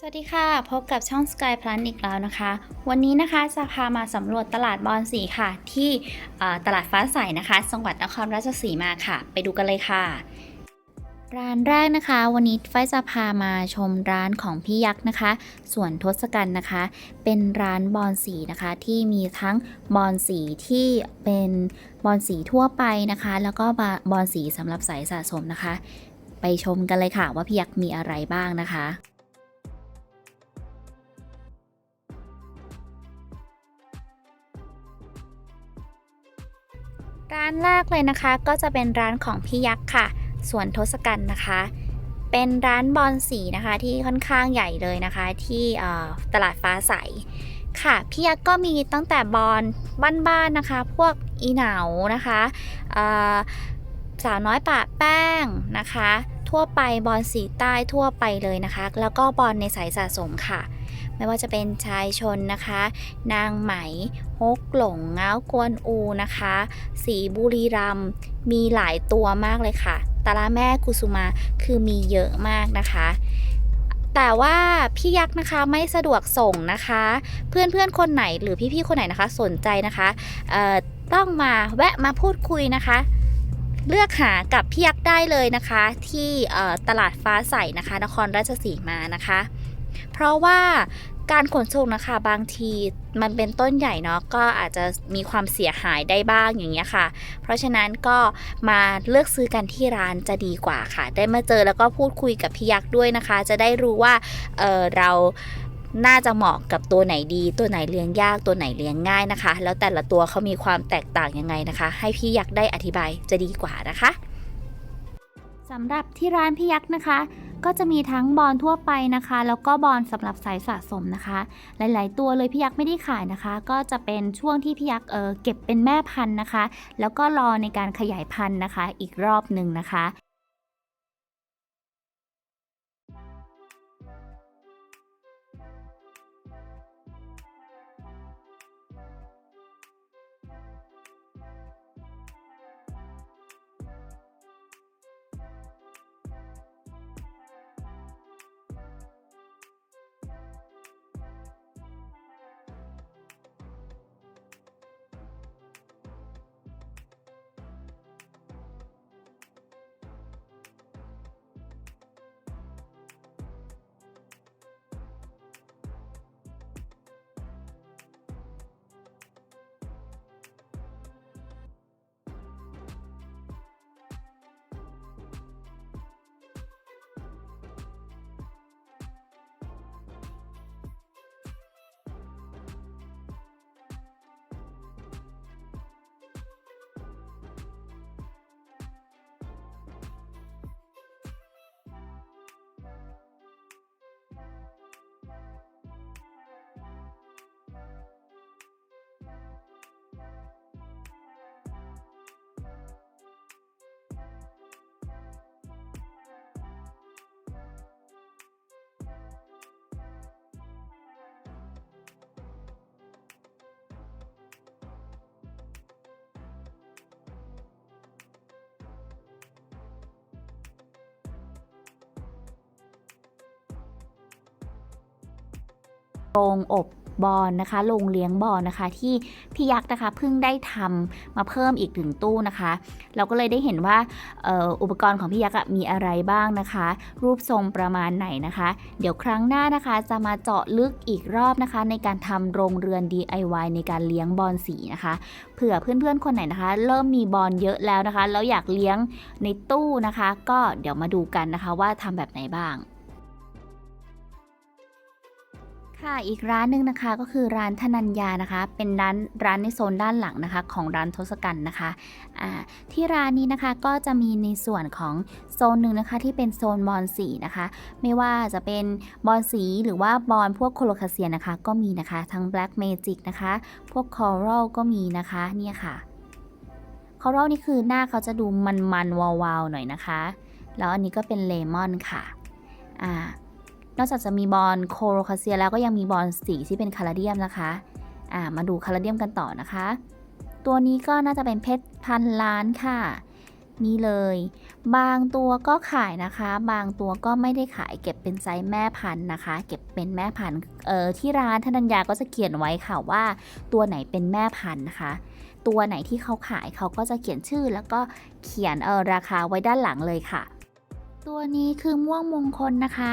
สวัสดีค่ะ พบกับช่อง Sky Plus อีกแล้วนะคะ วันนี้นะคะจะพามาสำรวจตลาดบอนสีค่ะ ที่ตลาดฟ้าใสนะคะจังหวัดนครราชสีมาค่ะ ไปดูกันเลยค่ะ ร้านแรกนะคะ วันนี้ไฟจะพามาชมร้านของพี่ยักษ์นะคะส่วนทศกัณฐ์นะคะ เป็นร้านบอนสีนะคะที่มีทั้งบอนสีที่เป็นบอนสีทั่วไปนะคะ แล้วก็บอนสีสำหรับสายสะสมนะคะ ไปชมกันเลยค่ะว่าพี่ยักษ์มีอะไรบ้างนะคะ ร้านแรกเลยนะคะก็จะเป็นร้านของพี่ยักษ์ค่ะส่วนทศกัณฐ์นะคะ เป็นร้านบอลสีนะคะที่ค่อนข้างใหญ่เลยนะคะ ที่ตลาดฟ้าใสค่ะพี่ยักษ์ก็มีตั้งแต่บอลบ้านๆนะคะ พวกอีเหนานะคะสาวน้อยปะแป้งนะคะ ทั่วไปบอลสีใต้ทั่วไปเลยนะคะ แล้วก็บอลในสายสะสมค่ะ ไม่ว่าจะเป็นชายชนนะคะ นางไหมฮกหลงเง้ากวนอูนะคะ สีบุรีรัมย์มีหลายตัวมากเลยค่ะตาลาแม่กุสุมาคือมีเยอะมากนะคะ แต่ว่าพี่ยักษ์นะคะไม่สะดวกส่งนะคะ เพื่อนๆคนไหนหรือพี่ๆคนไหนนะคะสนใจนะคะต้องมาแวะมาพูดคุยนะคะเลือกหากับพี่ยักษ์ได้เลยนะคะ ที่ตลาดฟ้าใสนะคะ นครราชสีมานะคะ เพราะว่าการขนส่งนะคะบางทีมันเป็นต้นใหญ่เนาะก็อาจจะมีความเสียหายได้บ้างอย่างเงี้ยค่ะ เพราะฉะนั้นก็มาเลือกซื้อกันที่ร้านจะดีกว่าค่ะ ได้มาเจอแล้วก็พูดคุยกับพี่ยักษ์ด้วยนะคะ จะได้รู้ว่าเออเราน่าจะเหมาะกับตัวไหนดี ตัวไหนเลี้ยงยากตัวไหนเลี้ยงง่ายนะคะ แล้วแต่ละตัวเขามีความแตกต่างยังไงนะคะ ให้พี่ยักษ์ได้อธิบายจะดีกว่านะคะสำหรับที่ร้านพี่ยักษ์นะคะ ก็จะมีทั้งบอลทั่วไปนะคะ แล้วก็บอลสำหรับสายสะสมนะคะ หลาย ๆ ตัวเลยพี่ยักษ์ไม่ได้ขายนะคะ ก็จะเป็นช่วงที่พี่ยักษ์เออเก็บเป็นแม่พันธุ์นะคะ แล้วก็รอในการขยายพันธุ์นะคะ อีกรอบหนึ่งนะคะ โรงอบบอลนะคะโรงเลี้ยงบอลนะคะ ที่พี่ยักษ์นะคะเพิ่งได้ทำมาเพิ่มอีกถึงตู้นะคะ เราก็เลยได้เห็นว่าอออุปกรณ์ของพี่ยักษ์มีอะไรบ้างนะคะ รูปทรงประมาณไหนนะคะ เดี๋ยวครั้งหน้านะคะจะมาเจาะลึกอีกรอบนะคะ ในการทำโรงเรือน DIY ในการเลี้ยงบอลสีนะคะเผื่อเพื่อนๆคนไหนนะคะ เริ่มมีบอลเยอะแล้วนะคะแล้วอยากเลี้ยงในตู้นะคะ ก็เดี๋ยวมาดูกันนะคะว่าทำแบบไหนบ้าง ค่ะอีกร้านหนึ่งนะคะก็คือร้านธนัญญานะคะ เป็นร้านร้านในโซนด้านหลังนะคะของร้านทศกัณฐ์นะคะที่ร้านนี้นะคะก็จะมีในส่วนของโซนหนึ่งนะคะที่เป็นโซนบอลสีนะคะ ไม่ว่าจะเป็นบอลสีหรือว่าบอลพวกโคโลคาเซียนะคะ ก็มีนะคะทั้ง Black Magic นะคะ พวก Coral ก็มีนะคะเนี่ยค่ะ Coral นี่คือหน้าเขาจะดูมันๆวาวๆหน่อยนะคะ แล้วอันนี้ก็เป็นเลมอนค่ะอ่า นอกจากจะมีบอลโคโรคาเซียแล้วก็ยังมีบอลสีที่เป็นคาราเดียมนะคะอ่ามาดูคาราเดียมกันต่อนะคะ ตัวนี้ก็น่าจะเป็นเพชรพันล้านค่ะนี่เลย บางตัวก็ขายนะคะ บางตัวก็ไม่ได้ขายเก็บเป็นไซส์แม่พันธุ์นะคะ เก็บเป็นแม่พันธุ์เอ่อที่ร้านธนัญญาก็จะเขียนไว้ค่ะว่า ตัวไหนเป็นแม่พันธุ์นะคะตัวไหนที่เขาขายเขาก็จะเขียนชื่อแล้วก็เขียนเออราคาไว้ด้านหลังเลยค่ะ ตัวนี้คือม่วงมงคลนะคะ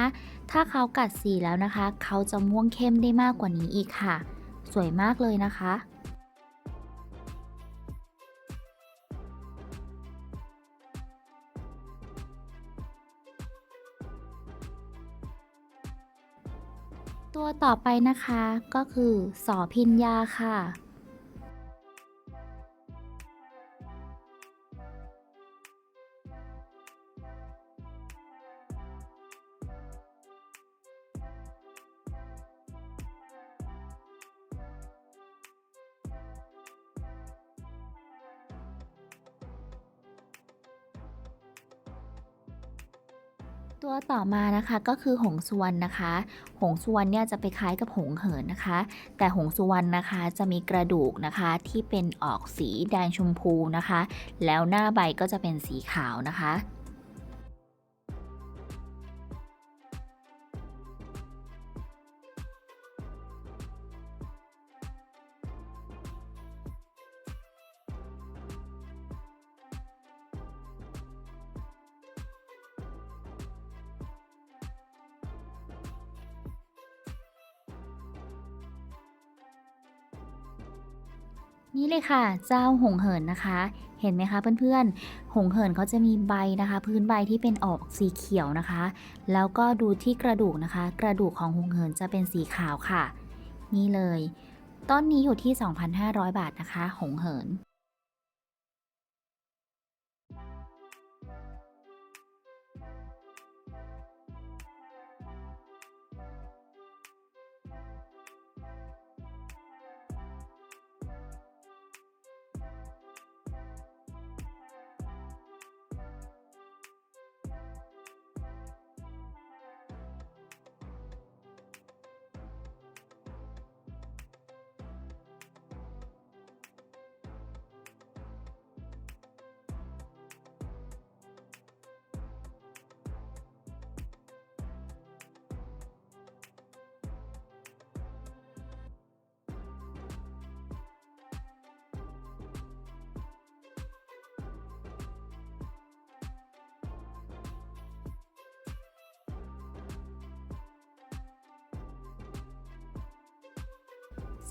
ถ้าเขากัดสีแล้วนะคะ เขาจะม่วงเข้มได้มากกว่านี้อีกค่ะ สวยมากเลยนะคะตัวต่อไปนะคะก็คือสอพินยาค่ะ ตัวต่อมานะคะก็คือหงสุวรรณนะคะ หงสุวรรณเนี่ยจะไปคล้ายกับหงเหินนะคะ แต่หงสุวรรณนะคะจะมีกระดูกนะคะที่เป็นออกสีแดงชมพูนะคะ แล้วหน้าใบก็จะเป็นสีขาวนะคะ นี่เลยค่ะ เจ้าหงเหินนะคะ เห็นไหมคะเพื่อนๆ หงเหินเขาจะมีใบนะคะ พื้นใบที่เป็นออกสีเขียวนะคะ แล้วก็ดูที่กระดูกนะคะ กระดูกของหงเหินจะเป็นสีขาวค่ะ นี่เลย ต้นนี้อยู่ที่ 2,500 บาทนะคะ หงเหิน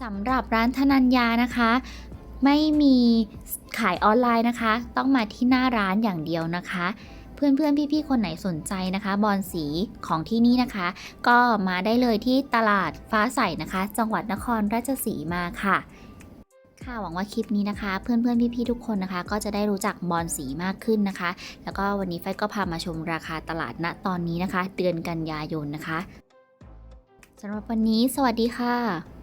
สำหรับร้านธนัญญานะคะ ไม่มีขายออนไลน์นะคะ ต้องมาที่หน้าร้านอย่างเดียวนะคะ เพื่อนๆ พี่ๆ คนไหนสนใจนะคะ บอลสีของที่นี่นะคะ ก็มาได้เลยที่ตลาดฟ้าใสนะคะ จังหวัดนครราชสีมาค่ะค่ะหวังว่าคลิปนี้นะคะ เพื่อนๆ พี่ๆ ทุกคนนะคะ ก็จะได้รู้จักบอลสีมากขึ้นนะคะ แล้วก็วันนี้ไฟก็พามาชมราคาตลาดณตอนนี้นะคะ เดือนกันยายนนะคะสำหรับวันนี้สวัสดีค่ะ